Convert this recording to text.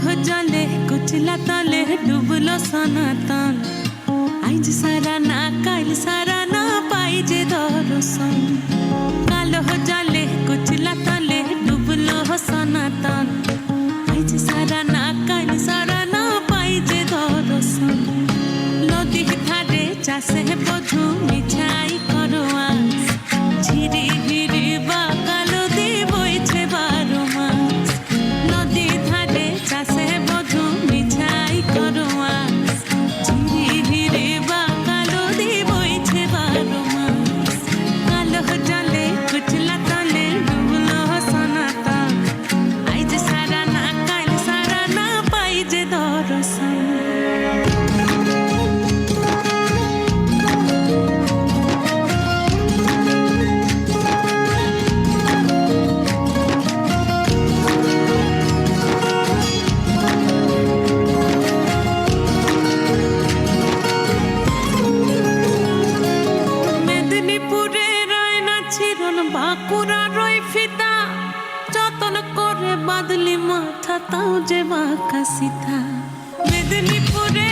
কুচলা তলে ডুবলো সনাতন আইজ সারা না কাল সারা না পাই যে দর্শন কালো জলে কুচলা তলে ডুবলো সনাতন আইজ সারা না কাল সারা না পাই যে দর্শন নদী ধারে চাষে তাও যে বাঁকা সিথা মেদিনীপুরে